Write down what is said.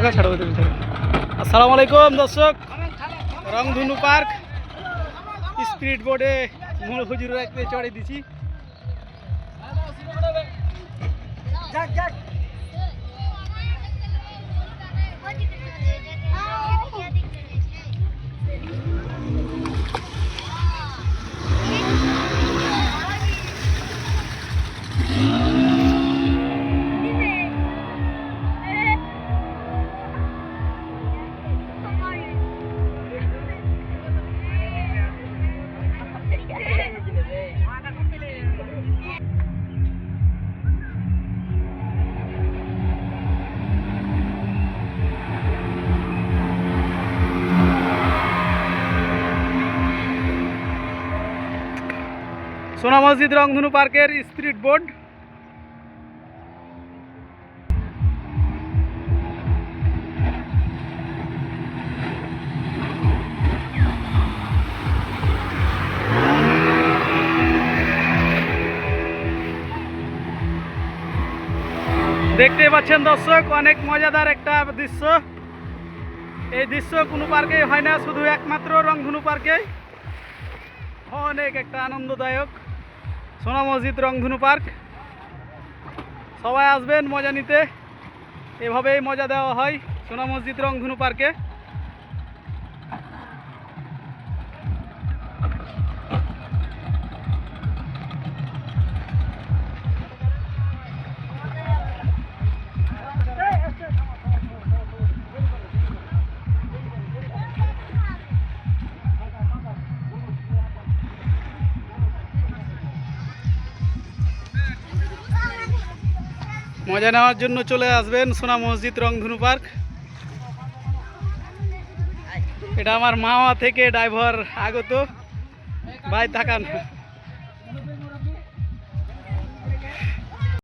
কাকা ছাড়ো আসসালামু আলাইকুম দর্শক। রংধনু পার্ক। স্পিড বোর্ডে মূল হুজুর রাখতে চড়ে দিছি। সোনা মসজিদ রংধনু পার্কের স্পিড বোর্ড। দেখতে পাচ্ছেন দর্শক, অনেক মজাদার একটা দৃশ্য। এই দৃশ্য কোনো পার্কেই হয় না, শুধু একমাত্র রংধনু পার্কে অনেক একটা আনন্দদায়ক। সোনা মসজিদ রংধনু পার্ক। সবাই আসবেন মজা নিতে। এভাবেই মজা দেওয়া হয় সোনা মসজিদ রংধনু পার্কে। মজা নেওয়ার জন্য চলে আসবেন সোনা মসজিদ রংধনু পার্ক। এটা আমার মামা থেকে ড্রাইভার আগত। ভাই থাকান